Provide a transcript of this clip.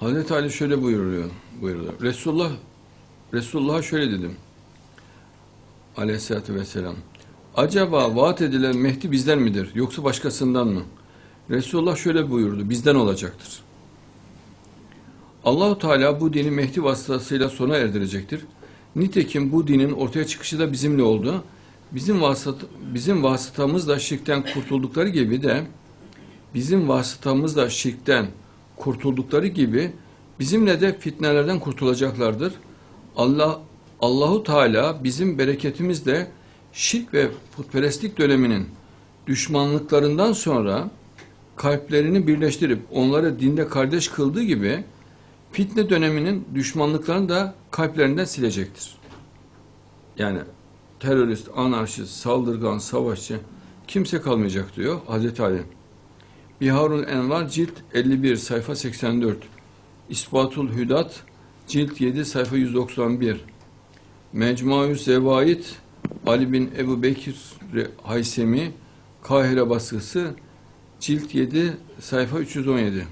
Hazreti Ali şöyle buyuruyor, buyuruyor. Resulullah Resulullah'a şöyle dedim. Aleyhisselatü vesselam. Acaba vaat edilen Mehdi bizden midir yoksa başkasından mı? Resulullah şöyle buyurdu. Bizden olacaktır. Allahu Teala bu dini Mehdi vasıtasıyla sona erdirecektir. Nitekim bu dinin ortaya çıkışı da bizimle oldu. Bizim vasıt bizim vasıtamızla şirkten kurtuldukları gibi de bizim vasıtamızla şirkten kurtuldukları gibi bizimle de fitnelerden kurtulacaklardır. Allah Allahu Teala bizim bereketimizle şirk ve putperestlik döneminin düşmanlıklarından sonra kalplerini birleştirip onları dinde kardeş kıldığı gibi fitne döneminin düşmanlıklarını da kalplerinden silecektir. Yani terörist, anarşist, saldırgan, savaşçı kimse kalmayacak diyor Hazreti Ali. Biharul Envar cilt 51 sayfa 84. İspatul Hüdat cilt 7 sayfa 191. Mecmuayü Zevaid Ali bin Ebu Bekir Haysemi Kahire baskısı cilt 7 sayfa 317.